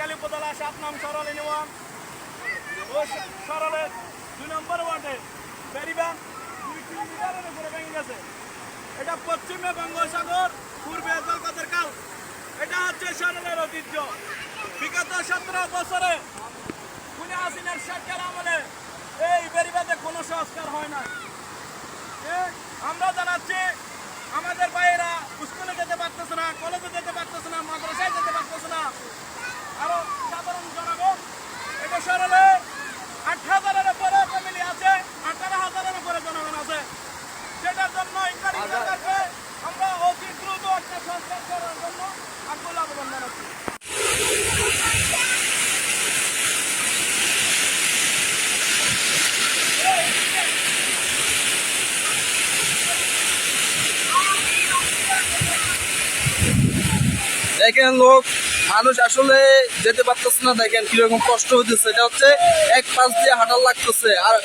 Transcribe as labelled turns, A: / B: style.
A: উপজেলা সাত নং সরল ইউনিয়ন। ও সরলের দুই নম্বর ওয়ার্ডে বেরিবান দুই কিলোমিটারের উপরে ভেঙে গেছে। এটা পশ্চিমে বঙ্গোপসাগর, পূর্বে কলকাতার কাল। এটা হচ্ছে সরলের ঐতিহ্য। বিগত সতেরো বছরে খুনে হাসিনার সরকার আমলে এই বেরিবাদে কোনো সংস্কার হয় না আমরা জানাচ্ছি আমাদের ভাইয়েরা স্কুলে যেতে পারতেছে না কলেজে যেতে পারতেছে না মাদ্রাসায় যেতে পারতেছে না আরও সাধারণ জনগণ এটা সরলে আট হাজারের উপরে ফ্যামিলি আছে আঠারো হাজারের উপরে জনগণ আছে। সেটার জন্য সরকারকে আমরা অতি দ্রুত একটা সংস্কার করার জন্য আকুল আবেদন জানাচ্ছি।
B: দেখেন লোক মানুষ আসলে যেতে পারতেছে না, দেখেন কীরকম কষ্ট হইতেছে। এটা হচ্ছে এক পাশ দিয়ে হাঁটার লাগতেছে। আর